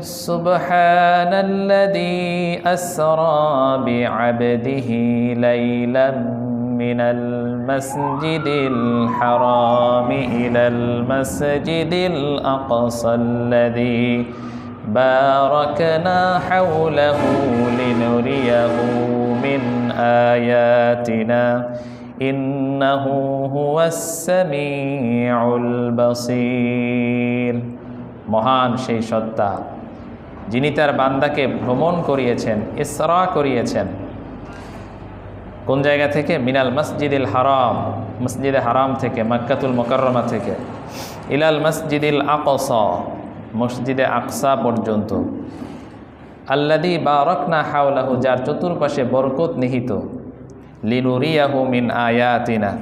سبحان الذي أسرى بعبده ليلا من المسجد الحرام إلى المسجد الأقصى الذي باركنا حوله لنريه من آياتنا إنه هو السميع البصير মহান সেই সত্তা যিনি তার বান্দাকে ভ্রমণ করিয়েছেন, ইসরা করিয়েছেন। কোন জায়গা থেকে? মিনাল মসজিদিল হারাম, মসজিদে হারাম থেকে, মক্কাতুল মোকাররমা থেকে। ইলাল মসজিদিল আকস, মসজিদে আকসা পর্যন্ত। আল্লাদি বা রকনা হাওলাহু, যার চতুর্পাশে বরকত নিহিত। লিনুরিয়াহু মিন আয়াতিনা।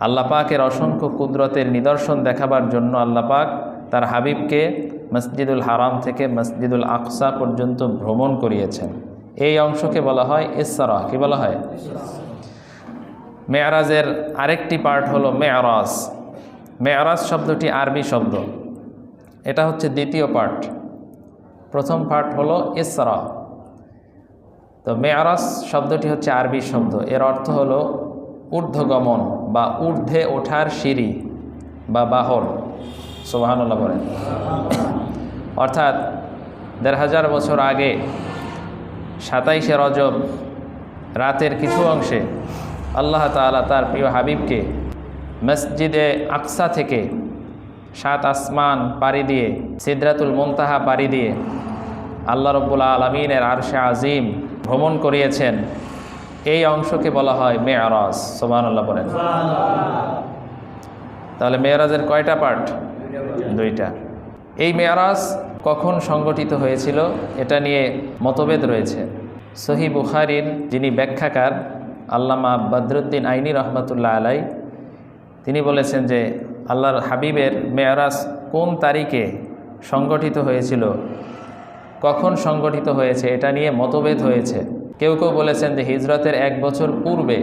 আল্লাহ পাকের অসংখ্য কুদরতের নিদর্শন দেখাবার জন্য আল্লাহ পাক তার হাবিবকে মসজিদুল হারাম থেকে মসজিদুল আকসা পর্যন্ত ভ্রমণ করিয়েছেন। এই অংশকে বলা হয় ইসরা। কি বলা হয়? মেয়ারাজের আরেকটি পার্ট হলো মেয়ারাজ। মেয়ারাজ শব্দটি আরবি শব্দ। এটা হচ্ছে দ্বিতীয় পার্ট। প্রথম পার্ট হলো ইসরা। তো মেয়ারাজ শব্দটি হচ্ছে আরবি শব্দ। এর অর্থ হলো ঊর্ধ্বগমন বা ঊর্ধ্বে ওঠার সিঁড়ি বা বাহর সোবাহানুল্লাহ বলেন। অর্থাৎ দেড় হাজার বছর আগে সাতাইশে রজব রাতের কিছু অংশে আল্লাহ তাআলা তার প্রিয় হাবিবকে মসজিদে আকসা থেকে সাত আসমান পাড়ি দিয়ে সিদ্রাতুল মুনতাহা পাড়ি দিয়ে আল্লাহ রব্বুল আলমিনের আরশে আজিম ভ্রমণ করিয়েছেন। এই অংশকে বলা হয় মেয়ারাজ সোবাহানুল্লাহ বলেন। তাহলে মেয়ারাজের কয়টা পার্ট। দুইটা। এই মেয়ারাজ কখন সংগঠিত হয়েছিল এটা নিয়ে মতভেদ রয়েছে। সহি বুখারির যিনি ব্যাখ্যাকার, আল্লামা বদরুদ্দিন আইনি রহমতুল্লাহ আলাই, তিনি বলেছেন যে আল্লাহর হাবিবের মেয়ারাজ কোন তারিখে সংগঠিত হয়েছিল, কখন সংগঠিত হয়েছে এটা নিয়ে মতভেদ হয়েছে। কেউ কেউ বলেছেন যে হিজরতের এক বছর পূর্বে,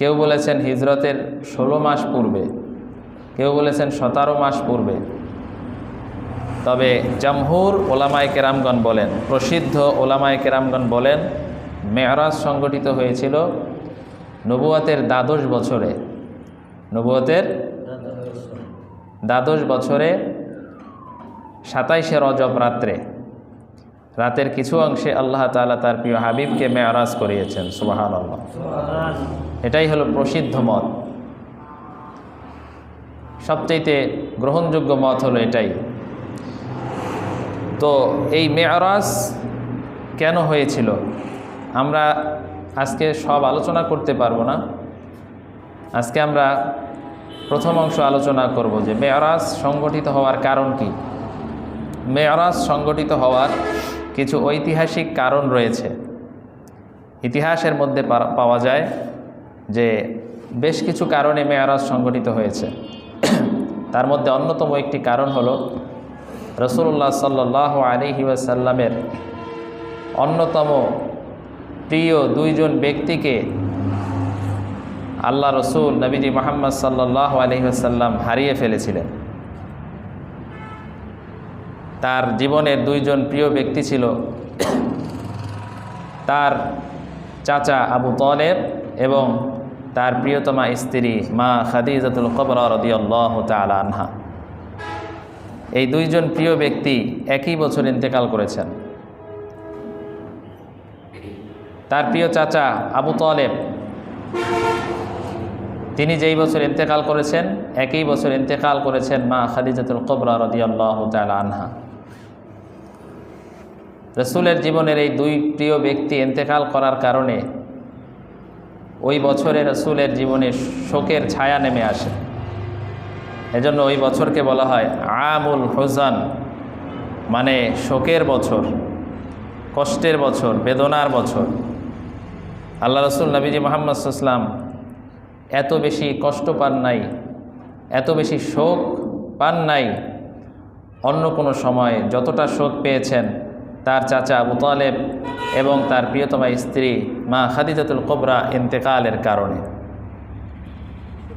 কেউ বলেছেন হিজরতের ষোলো মাস পূর্বে, কেউ বলেছেন সতেরো মাস পূর্বে। তবে জামহুর ওলামায় কেরামগণ বলেন, প্রসিদ্ধ ওলামায় কেরামগণ বলেন, মেয়রাজ সংগঠিত হয়েছিল নবুয়াতের দ্বাদশ বছরে। নবুয়াতের দ্বাদশ বছরে সাতাইশে রজব রাত্রে। রাতের কিছু অংশে আল্লাহ তাআলা তার প্রিয় হাবিবকে মেয়রাজ করিয়েছেন সুবাহান আল্লাহ এটাই হলো প্রসিদ্ধ মত। সবচাইতে গ্রহণযোগ্য মত হলো এটাই। তো এই মেয়রাজ কেন হয়েছিল? আমরা আজকে সব আলোচনা করতে পারব না। আজকে আমরা প্রথম অংশ আলোচনা করব যে মেয়রাজ সংগঠিত হওয়ার কারণ কি? মেয়রাজ সংগঠিত হওয়ার কিছু ঐতিহাসিক কারণ রয়েছে। ইতিহাসের মধ্যে পাওয়া যায় যে বেশ কিছু কারণে মেয়রাজ সংগঠিত হয়েছে। তার মধ্যে অন্যতম একটি কারণ হলো রসুল্লাহ সাল্লাহ আলিহি ওয়াসাল্লামের অন্যতম প্রিয় দুইজন ব্যক্তিকে আল্লাহ রসুল নবীজি মোহাম্মদ সাল্লাহ আলহি আসাল্লাম হারিয়ে ফেলেছিলেন। তার জীবনের দুইজন প্রিয় ব্যক্তি ছিল তার চাচা আবু তলেব এবং তার প্রিয়তমা স্ত্রী মা খাদিজাতুল কবর রদিয়াল্লাহ তালা আনহা। এই দুইজন প্রিয় ব্যক্তি একই বছর ইন্তেকাল করেছেন। তার প্রিয় চাচা আবু তলেব, তিনি যেই বছর ইন্তেকাল করেছেন, একই বছর ইন্তেকাল করেছেন মা খাদিজাতুল কবরা রদিয়াল্লাহ তালা আনহা। রসুলের জীবনের এই দুই প্রিয় ব্যক্তি ইন্তেকাল করার কারণে ওই বছরে রসুলের জীবনে শোকের ছায়া নেমে আসে। এজন্য ওই বছরকে বলা হয় আমুল হোজান মানে শোকের বছর, কষ্টের বছর, বেদনার বছর। আল্লাহ রসুল নবীজি মোহাম্মদ ইসলাম এত বেশি কষ্ট পান নাই, এত বেশি শোক পান নাই। অন্য কোনো সময় যতটা শোক পেয়েছেন, তার চাচা আবু তালেব এবং তার প্রিয়তমা স্ত্রী মা খাদিজাতুল কবরা ইন্তেকালের কারণে।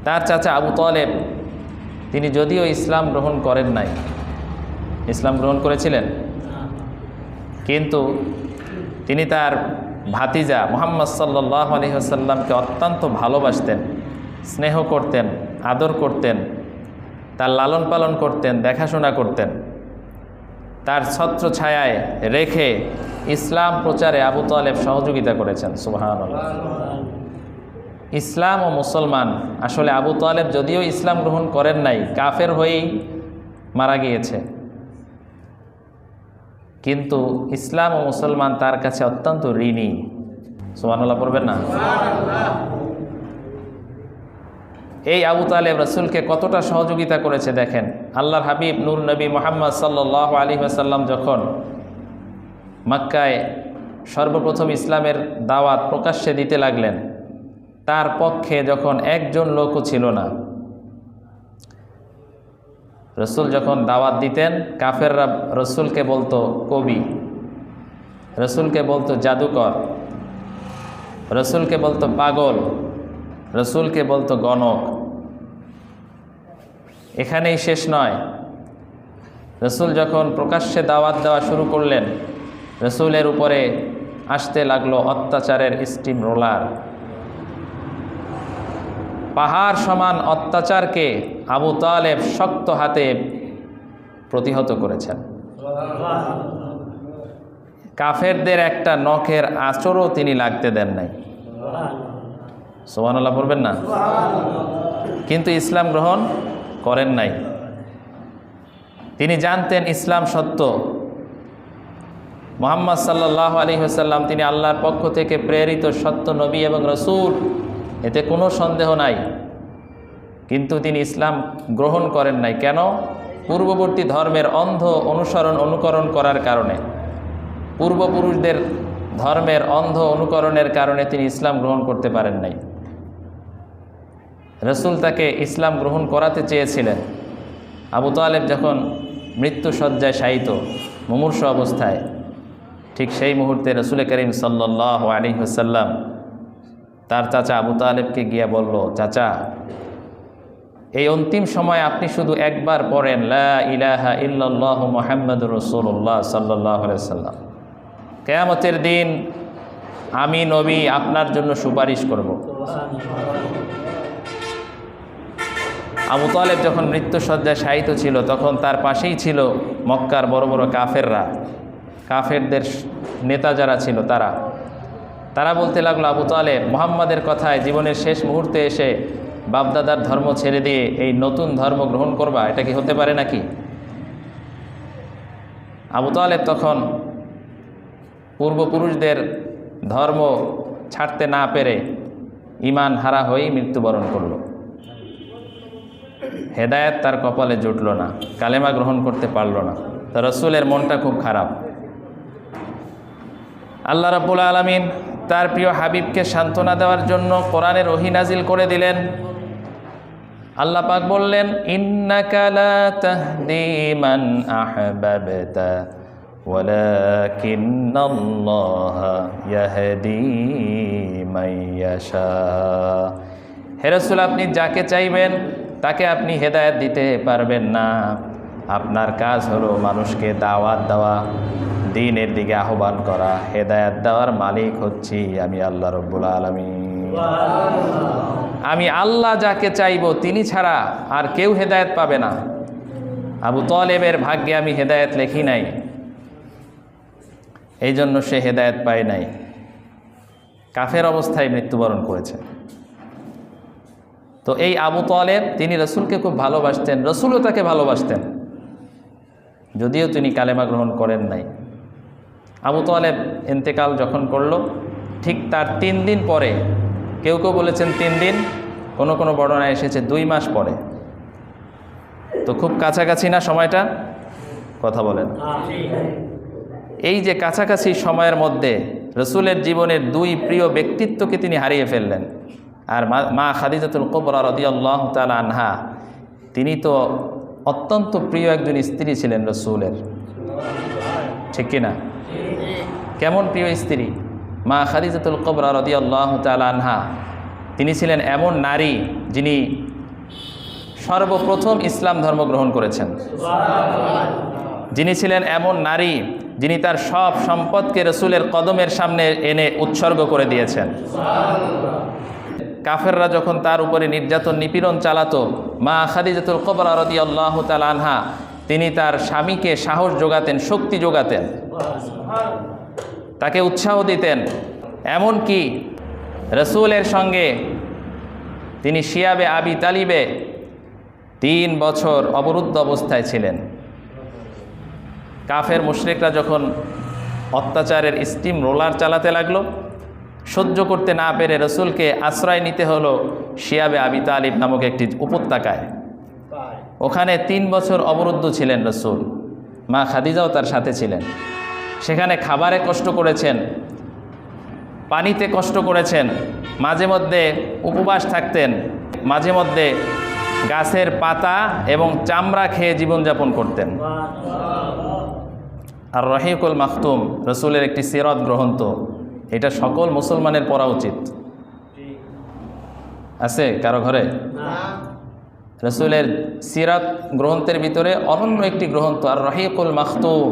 তার চাচা আবু তালেব তিনি যদিও ইসলাম গ্রহণ করেন নাই। ইসলাম গ্রহণ করেছিলেন। কিন্তু তিনি তার ভাতিজা মোহাম্মদ সাল্লাহ আলহিহাসাল্লামকে অত্যন্ত ভালোবাসতেন, স্নেহ করতেন, আদর করতেন, তার লালন পালন করতেন, দেখাশোনা করতেন। তার ছত্র ছায়ায় রেখে ইসলাম প্রচারে আবু তালেব সহযোগিতা করেছেন। সুবাহান ইসলাম ও মুসলমান। আসলে আবু তালেব যদিও ইসলাম গ্রহণ করেন নাই, কাফের হয়েই মারা গিয়েছে। কিন্তু ইসলাম ও মুসলমান তার কাছে অত্যন্ত ঋণী। সুবহানাল্লাহ পড়বেন না? এই আবু তালেব রসুলকে কতটা সহযোগিতা করেছে দেখেন। আল্লাহর হাবিব নূর নবী মোহাম্মদ সাল্লাহ আলী আসাল্লাম যখন মাক্কায় সর্বপ্রথম ইসলামের দাওয়াত প্রকাশ্যে দিতে লাগলেন তার পক্ষে যখন একজন লোকও ছিল না। রসুল যখন দাওয়াত দিতেন, কাফেররা রসুলকে বলতো, কবি। রসুলকে বলতো, জাদুকর। রসুলকে বলতো, পাগল। রসুলকে বলতো, গণক। এখানেই শেষ নয়। রসুল যখন প্রকাশ্যে দাওয়াত দেওয়া শুরু করলেন, রসুলের উপরে আসতে লাগল অত্যাচারের স্টিম রোলার। পাহাড় সমান অত্যাচারকে আবু তালেব শক্ত হাতে প্রতিহত করেছেন। কাফেরদের একটা নখের আচরও তিনি লাগতে দেন নাই। সোহানাল্লাহ পড়বেন না? কিন্তু ইসলাম গ্রহণ করেন নাই। তিনি জানতেন ইসলাম সত্য। মোহাম্মদ সাল্লাহ আলী হাসাল্লাম তিনি আল্লাহর পক্ষ থেকে প্রেরিত সত্য নবী এবং রসুল এতে কোনো সন্দেহ নাই। কিন্তু তিনি ইসলাম গ্রহণ করেন নাই। কেন? পূর্ববর্তী ধর্মের অন্ধ অনুসরণ অনুকরণ করার কারণে। পূর্বপুরুষদের ধর্মের অন্ধ অনুকরণের কারণে তিনি ইসলাম গ্রহণ করতে পারেন নাই। রসুল তাকে ইসলাম গ্রহণ করাতে চেয়েছিলেন। আবু তালেব যখন মৃত্যু সজ্জায় শায়িত, মুমূর্ষ অবস্থায়, ঠিক সেই মুহূর্তে রসুল করিম সাল্লাহ আলী হাসাল্লাম তার চাচা আবু তালেবকে গিয়া বলল, চাচা, এই অন্তিম সময় আপনি শুধু একবার পড়েন, লা ইলাহা রসুল্লাহ সাল্লাহ সাল্লাম। কেয়ামতের দিন আমি নবী আপনার জন্য সুপারিশ করব। আবু তালেব যখন মৃত্যুসজ্জায় শায়িত ছিল, তখন তার পাশেই ছিল মক্কার বড় বড় কাফেররা। কাফেরদের নেতা যারা ছিল তারা। তারা বলতে লাগল, আবু তালেব, মোহাম্মদের কথায় জীবনের শেষ মুহূর্তে এসে বাপদাদার ধর্ম ছেড়ে দিয়ে এই নতুন ধর্ম গ্রহণ করবা, এটা কি হতে পারে নাকি? আবু তালেব তখন পূর্বপুরুষদের ধর্ম ছাড়তে না পেরে ইমান হারা হয়েই মৃত্যুবরণ করল। হেদায়ত তার কপালে জুটল না, কালেমা গ্রহণ করতে পারল না। রসুলের মনটা খুব খারাপ। আল্লাহ রাবুল আলমিন তার প্রিয় হাবিবকে সান্ত্বনা দেওয়ার জন্য কোরআনের ওহিনাজিল করে দিলেন আল্লাহ পাক বললেন ইন্নাকালা তাহদিমান আহবাবতা ولكن الله يهدي من يشاء হে রাসূল আপনি যাকে চাইবেন তাকে আপনি হেদায়েত দিতে পারবেন না আপনার কাজ হলো মানুষকে দাওয়াত দেওয়া, দিনের দিকে আহ্বান করা, হেদায়েত দেওয়ার মালিক হচ্ছি আমি আল্লাহ রব্বুল আলমিন। আমি আল্লাহ যাকে চাইব তিনি ছাড়া আর কেউ হেদায়েত পাবে না। আবু তলেবের ভাগ্যে আমি হেদায়েত লেখি নাই। এই জন্য সে হেদায়েত পায় নাই। কাফের অবস্থায় মৃত্যুবরণ করেছে। তো এই আবু তলেব, তিনি রসুলকে খুব ভালোবাসতেন, রসুলও তাকে ভালোবাসতেন। যদিও তিনি কালেমা গ্রহণ করেন নাই। আবু তলেব ইন্তেকাল যখন করল, ঠিক তার তিন দিন পরে, কেউ কেউ বলেছেন তিন দিন, কোনো কোনো বর্ণনা এসেছে দুই মাস পরে। তো খুব কাছাকাছি না সময়টা? কথা বলেন। এই যে কাছাকাছি সময়ের মধ্যে রসুলের জীবনের দুই প্রিয় ব্যক্তিত্বকে তিনি হারিয়ে ফেললেন, আর মা খাদিজাতুল কবরা রদিয়াল্লাহ তালা আনহা, তিনি তো অত্যন্ত প্রিয় একজন স্ত্রী ছিলেন রসুলের। ঠিক কিনা? কেমন প্রিয় স্ত্রী? মা খাদিজাতুল কবরা রদিয়াল্লাহ তালা আনহা। তিনি ছিলেন এমন নারী যিনি সর্বপ্রথম ইসলাম ধর্ম গ্রহণ করেছেন। যিনি ছিলেন এমন নারী যিনি তার সব সম্পদকে রসুলের কদমের সামনে এনে উৎসর্গ করে দিয়েছেন। কাফেররা যখন তার উপরে নির্যাতন, নিপীড়ন চালাতো, মা খাদিজাতুল কবরা রদি আল্লাহ আনহা, তিনি তার স্বামীকে সাহস যোগাতেন, শক্তি যোগাতেন। তাকে উৎসাহ দিতেন। এমনকি রসুলের সঙ্গে তিনি শিয়াবে আবি তালিবে তিন বছর অবরুদ্ধ অবস্থায় ছিলেন। কাফের মুশরিকরা যখন অত্যাচারের স্টিম রোলার চালাতে লাগল সহ্য করতে না পেরে রসুলকে আশ্রয় নিতে হলো শিয়াবে আবি তালিব নামক একটি উপত্যকায়। ওখানে তিন বছর অবরুদ্ধ ছিলেন রসুল মা খাদিজাও তার সাথে ছিলেন। সেখানে খাবারে কষ্ট করেছেন পানিতে কষ্ট করেছেন মাঝে মধ্যে উপবাস থাকতেন মাঝে মধ্যে গাছের পাতা এবং চামড়া খেয়ে জীবনযাপন করতেন। আর রহিকুল মাখতুম রসুলের একটি সিরত গ্রন্থ এটা সকল মুসলমানের পড়া উচিত। আছে কারও ঘরে? রসুলের সিরাত গ্রন্থের ভিতরে অনন্য একটি গ্রন্থ, আর রহিকুল মাখতুম,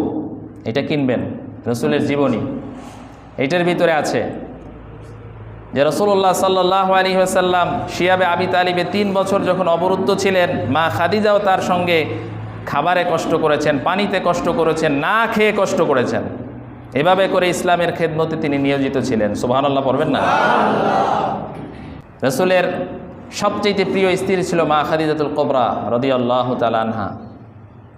এটা কিনবেন, রসুলের জীবনী। এটার ভিতরে আছে যে রসুল্লাহ সাল্লাহ আলী আসাল্লাম শিয়াবে আবি তালিবে তিন বছর যখন অবরুদ্ধ ছিলেন, মা খাদিজাও তার সঙ্গে খাবারে কষ্ট করেছেন, পানিতে কষ্ট করেছেন, না খেয়ে কষ্ট করেছেন। এভাবে করে ইসলামের খেদমতে তিনি নিয়োজিত ছিলেন। সুবাহান্লাহ পড়বেন না? রসুলের সবচেয়ে প্রিয় স্ত্রী ছিল মা খাদিজাতুল কোবরা রদি আল্লাহ আনহা।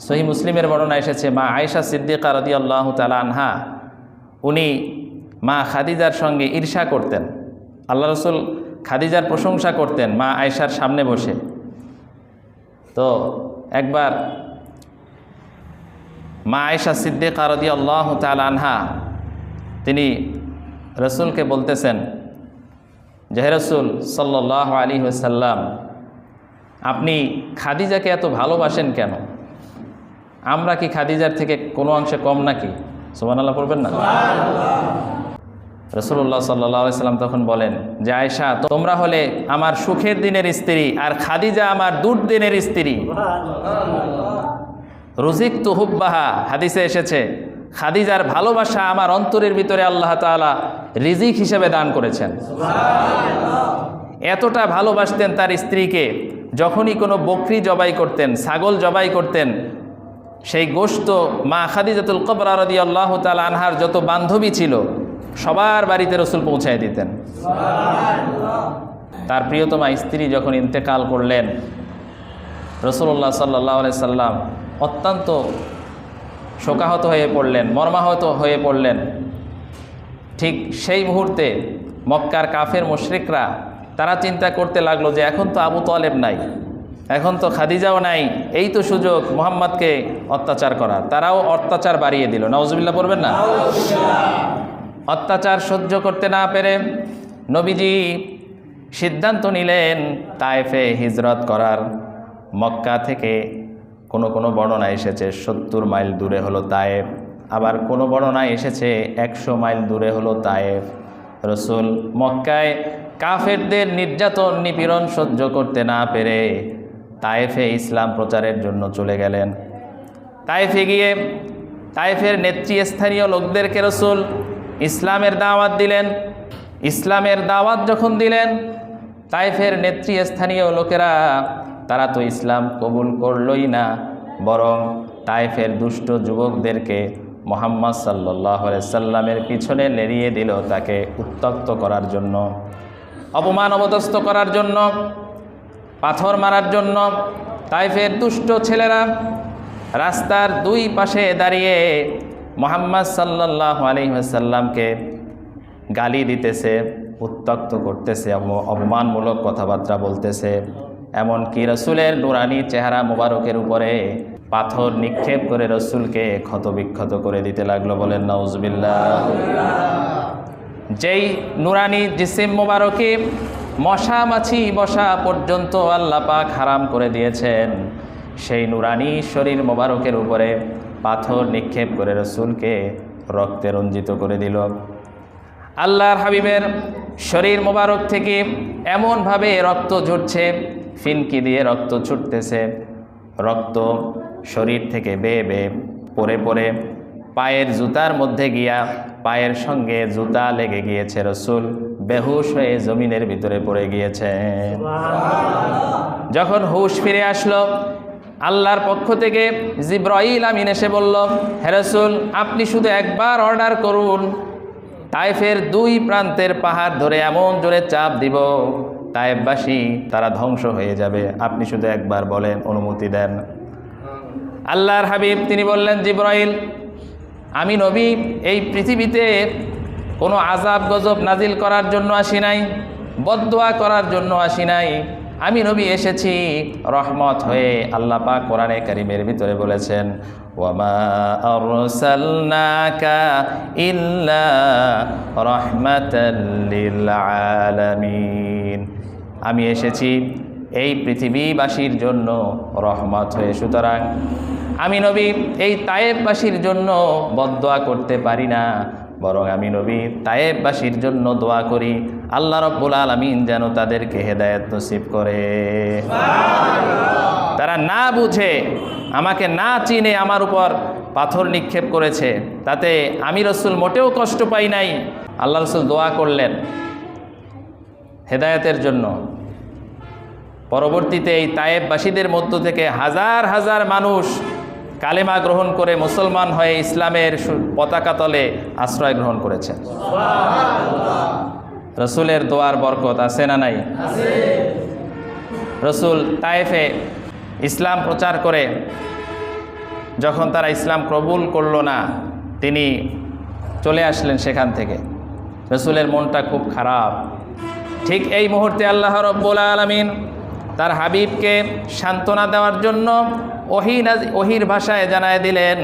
সহি মুসলিমের বর্ণনা এসেছে, মা আয়েশা সিদ্দিকা রদি আল্লাহ আনহা, উনি মা খাদিজার সঙ্গে ঈর্ষা করতেন। আল্লাহ রসুল খাদিজার প্রশংসা করতেন মা আয়েশার সামনে বসে। তো একবার মা আয়েশা সিদ্দিকা রদি আল্লাহ আনহা, তিনি রসুলকে বলতেছেন জহে রসুল সাল্লাহ আলী সাল্লাম আপনি খাদিজাকে এত ভালোবাসেন কেন? আমরা কি খাদিজার থেকে কোনো অংশে কম নাকি? সুবান আল্লাহ পড়বেন না? রসুল্লাহ সাল্লাহ সাল্লাম তখন বলেন, যে আয়সা তোমরা হলে আমার সুখের দিনের স্ত্রী আর খাদিজা আমার দুর্দিনের স্ত্রী। রুজিক তুহুব্বাহা হাদিসে এসেছে, খাদিজার ভালোবাসা আমার অন্তরের ভিতরে আল্লাহ তালা রিজিক হিসেবে দান করেছেন। এতটা ভালোবাসতেন তার স্ত্রীকে, যখনই কোনো বকরি জবাই করতেন, ছাগল জবাই করতেন, সেই গোস্ত মা খাদিজাতুল কবর আরদি আল্লাহ তাল আনহার যত বান্ধবী ছিল, সবার বাড়িতে রসুল পৌঁছায় দিতেন। তার প্রিয়তমা স্ত্রী যখন ইন্তেকাল করলেন, রসুল্লাহ সাল্লাহ সাল্লাম অত্যন্ত শোকাহত হয়ে পড়লেন, মর্মাহত হয়ে পড়লেন। ঠিক সেই মুহূর্তে মক্কার কাফের মুশরিকরা তারা চিন্তা করতে লাগল যে এখন তো আবু তলেব নাই, এখন তো খাদিজাও নাই, এই তো সুযোগ মোহাম্মদকে অত্যাচার করার। তারাও অত্যাচার বাড়িয়ে দিল। নওয়াজবিল্লা পড়বেন না? অত্যাচার সহ্য করতে না পেরে নবীজি সিদ্ধান্ত নিলেন তায়েফে হিজরত করার। মক্কা থেকে কোনো কোনো বর্ণনা এসেছে, সত্তর মাইল দূরে হলো তায়েফ। আবার কোনো বর্ণনায় এসেছে, একশো মাইল দূরে হলো তায়েফ। রসুল মক্কায় কাফেরদের নির্যাতন, নিপীড়ন সহ্য করতে না পেরে তায়েফে ইসলাম প্রচারের জন্য চলে গেলেন। তায়েফে গিয়ে তায়েফের নেতৃস্থানীয় লোকদেরকে রসুল ইসলামের দাওয়াত দিলেন। ইসলামের দাওয়াত যখন দিলেন তাইফের নেতৃস্থানীয় লোকেরা তারা তো ইসলাম কবুল করলই না, বরং তাইফের দুষ্ট যুবকদেরকে মোহাম্মদ সাল্লাহ সাল্লামের পিছনে লেরিয়ে দিল তাকে উত্তক্ত করার জন্য, অপমান অবদস্থ করার জন্য, পাথর মারার জন্য। তাইফের দুষ্ট ছেলেরা রাস্তার দুই পাশে দাঁড়িয়ে মোহাম্মদ সাল্লাহ আলহিহাসাল্লামকে গালি দিতেছে উত্তক্ত করতেছে, অপমানমূলক কথাবার্তা বলতেছে। এমনকি রসুলের নুরানি চেহারা মোবারকের উপরে পাথর নিক্ষেপ করে রসুলকে ক্ষতবিক্ষত করে দিতে লাগল বলেন নওজবিল্লা যেই নুরানি জিসিম মোবারকে মশা মাছি বসা পর্যন্ত আল্লাহ পাক হারাম করে দিয়েছেন, সেই নুরানি শরীর মোবারকের উপরে পাথর নিক্ষেপ করে রসুলকে রক্তে রঞ্জিত করে দিল। আল্লাহর হাবিবের শরীর মোবারক থেকে এমনভাবে রক্ত ঝরছে ফিনকি দিয়ে রক্ত ছুটতেছে। রক্ত শরীর থেকে বেয়ে বেয়ে পরে পরে পায়ের জুতার মধ্যে গিয়া পায়ের সঙ্গে জুতা লেগে গিয়েছে রসুল। বেহুশ হয়ে জমিনের ভিতরে পড়ে গিয়েছে। যখন হুশ ফিরে আসলো, আল্লাহর পক্ষ থেকে জিব্রাইল আমিন এসে বলল হেরসুল আপনি শুধু একবার অর্ডার করুন। তাইফের দুই প্রান্তের পাহাড় ধরে এমন জোরে চাপ দিব তাইফবাসী তারা ধ্বংস হয়ে যাবে। আপনি শুধু একবার বলেন, অনুমতি দেন। আল্লাহর হাবিব, তিনি বললেন, জিব্রাইল, আমি নবী, এই পৃথিবীতে কোনো আজাব গজব নাজিল করার জন্য আসি নাই, বদদোয়া করার জন্য আসি নাই। আমি নবী এসেছি রহমত হয়ে। আল্লাহ পাক কোরআনে কারিমের ভিতরে বলেছেন, ওয়ামা আরসালনাকা ইল্লা আমি এসেছি এই পৃথিবীবাসীর জন্য রহমত হয়ে। সুতরাং আমি নবী এই তায়েববাসীর জন্য বদদোয়া করতে পারি না। বরং আমি নবী তায়েববাসীর জন্য দোয়া করি। আল্লাহ রব্বুল আলমিন যেন তাদেরকে হেদায়ত নসিব করে। তারা না বুঝে আমাকে না চিনে আমার উপর পাথর নিক্ষেপ করেছে। তাতে আমি রসুল মোটেও কষ্ট পাই নাই। আল্লাহ রসুল দোয়া করলেন হেদায়তের জন্য। পরবর্তীতে এই তায়েববাসীদের মধ্য থেকে হাজার হাজার মানুষ কালেমা গ্রহণ করে মুসলমান হয়ে ইসলামের পতাকা তলে আশ্রয় গ্রহণ করেছেন। রসুলের দোয়ার বরকত আছে না নাই? রসুল তায়েফে ইসলাম প্রচার করে যখন তারা ইসলাম কবুল করল না, তিনি চলে আসলেন সেখান থেকে। রসুলের মনটা খুব খারাপ। ঠিক এই মুহূর্তে আল্লাহ রব্বুল আলমিন তার হাবিবকে সান্ত্বনা দেওয়ার জন্য ওহি ওহির ভাষায় জানায় দিলেন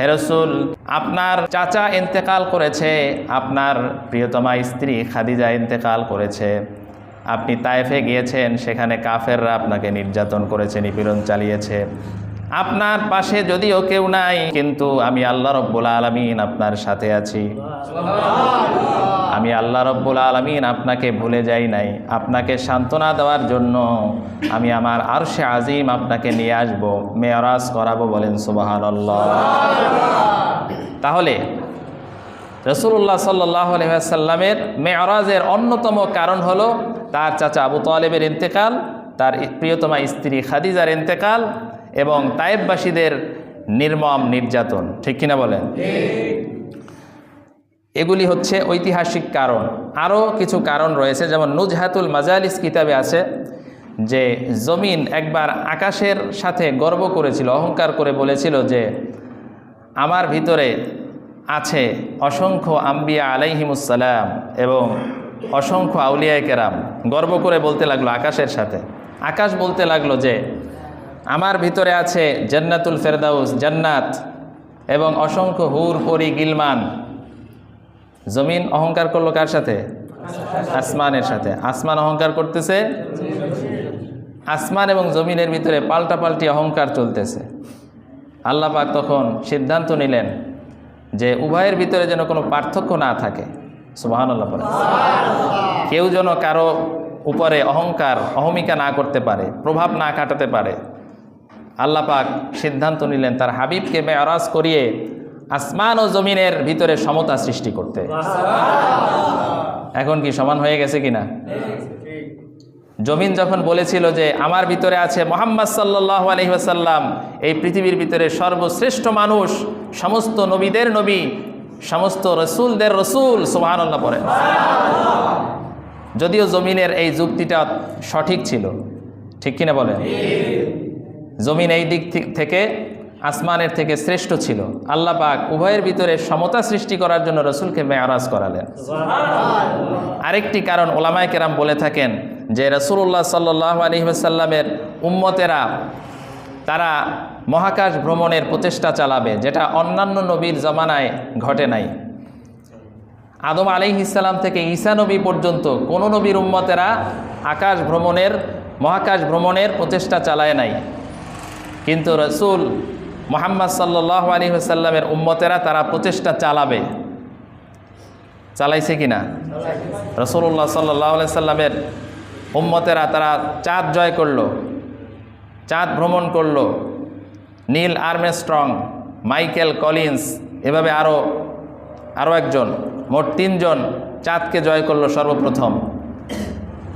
হেরসুল আপনার চাচা ইন্তেকাল করেছে, আপনার প্রিয়তমা স্ত্রী খাদিজা ইন্তেকাল করেছে। আপনি তায়েফে গিয়েছেন, সেখানে কাফেররা আপনাকে নির্যাতন করেছে, নিপীড়ন চালিয়েছে। আপনার পাশে যদিও কেউ নাই কিন্তু আমি আল্লাহ রব্বুল আলমিন আপনার সাথে আছি। আমি আল্লাহ রব্বুল আলমিন আপনাকে ভুলে যাই নাই। আপনাকে সান্ত্বনা দেওয়ার জন্য আমি আমার আরশে আজিম আপনাকে নিয়ে আসব মেয়রাজ করাবো বলেন সুবাহান তাহলে রসুল্লাহ সাল্লাহ আলহামের মেয়রাজের অন্যতম কারণ হলো তার চাচা আবু তালেবের ইন্তেকাল তার প্রিয়তমা স্ত্রী খাদিজার ইন্তেকাল এবং তায়েববাসীদের নির্মম নির্যাতন, ঠিক কিনা বলেন? এগুলি হচ্ছে ঐতিহাসিক কারণ। আরও কিছু কারণ রয়েছে, যেমন নুজহাতুল মাজালিস কিতাবে আছে যে জমিন একবার আকাশের সাথে গর্ব করেছিল, অহংকার করে বলেছিল যে আমার ভিতরে আছে অসংখ্য আম্বিয়া আলাইহিমুসালাম এবং অসংখ্য আউলিয়ায় কেরাম। গর্ব করে বলতে লাগল আকাশের সাথে। আকাশ বলতে লাগল যে আমার ভিতরে আছে জান্নাতুল ফেরদাউস, জান্নাত এবং অসংখ্য হুর পরি গিলমান। জমিন অহংকার করল কার সাথে? আসমানের সাথে। আসমান অহংকার করতেছে? আসমান এবং জমিনের ভিতরে পাল্টা পাল্টি অহংকার চলতেছে। আল্লাহ পাক তখন সিদ্ধান্ত নিলেন যে উভয়ের ভিতরে যেন কোনো পার্থক্য না থাকে। সুবাহান আল্লাহ কেউ যেন কারও উপরে অহংকার, অহমিকা না করতে পারে, প্রভাব না কাটাতে পারে আল্লাহ পাক সিদ্ধান্ত নিলেন তার হাবিবকে মেয়রাজ করিয়ে আসমান ও জমিনের ভিতরে সমতা সৃষ্টি করতে। এখন কি সমান হয়ে গেছে কিনা? জমিন যখন বলেছিল যে আমার ভিতরে আছে মোহাম্মদ সাল্লাহ আলহিহাসাল্লাম এই পৃথিবীর ভিতরে সর্বশ্রেষ্ঠ মানুষ, সমস্ত নবীদের নবী, সমস্ত রসুলদের রসুল সুবাহান্লাহ পরে যদিও জমিনের এই যুক্তিটা সঠিক ছিল, ঠিক কিনা বলেন? জমিন এই দিক থেকে আসমানের থেকে শ্রেষ্ঠ ছিল। আল্লাহ পাক উভয়ের ভিতরে সমতা সৃষ্টি করার জন্য রসুলকে মেয়ারাজ করালেন। আরেকটি কারণ ওলামায় কেরাম বলে থাকেন যে রসুল্লাহ সাল্লাহ আলহিহাসাল্লামের উম্মতেরা তারা মহাকাশ ভ্রমণের প্রচেষ্টা চালাবে যেটা অন্যান্য নবীর জমানায় ঘটে নাই। আদম আলিহিসাল্লাম থেকে ঈসা নবী পর্যন্ত কোনো নবীর উম্মতেরা আকাশ ভ্রমণের মহাকাশ ভ্রমণের প্রচেষ্টা চালায় নাই। কিন্তু রসুল মোহাম্মদ সাল্লাহ আলী সাল্লামের উম্মতেরা তারা প্রচেষ্টা চালাবে। চালাইছে কি না রসুল্লাহ সাল্লাহ আলি সাল্লামের উম্মতেরা তারা চাঁদ জয় করল, চাঁদ ভ্রমণ করল। নীল আর্মস্ট্রং, মাইকেল কলিন্স, এভাবে আরও আরও একজন, মোট তিনজন চাঁদকে জয় করল সর্বপ্রথম।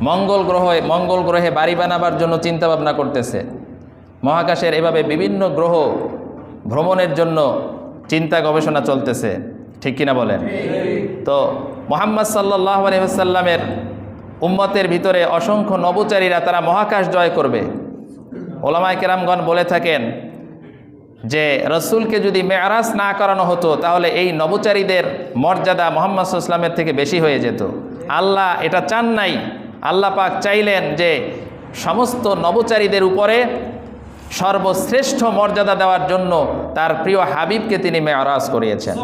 মঙ্গল গ্রহে মঙ্গল গ্রহে বাড়ি বানাবার জন্য চিন্তা ভাবনা করতেছে। মহাকাশের এভাবে বিভিন্ন গ্রহ ভ্রমণের জন্য চিন্তা গবেষণা চলতেছে। ঠিক কিনা বলেন? তো মোহাম্মদ সাল্লাহ আলহিহাসাল্লামের উম্মতের ভিতরে অসংখ্য নবচারীরা তারা মহাকাশ জয় করবে। ওলামায় কেরামগণ বলে থাকেন যে, রসুলকে যদি মেয়ারাজ না করানো হতো, তাহলে এই নবচারীদের মর্যাদা মোহাম্মদ ইসলামের থেকে বেশি হয়ে যেত। আল্লাহ এটা চান নাই। আল্লাহ পাক চাইলেন যে, সমস্ত নবচারীদের উপরে সর্বশ্রেষ্ঠ মর্যাদা দেওয়ার জন্য তার প্রিয় হাবিবকে তিনি মেয়ারাজ করিয়েছেন।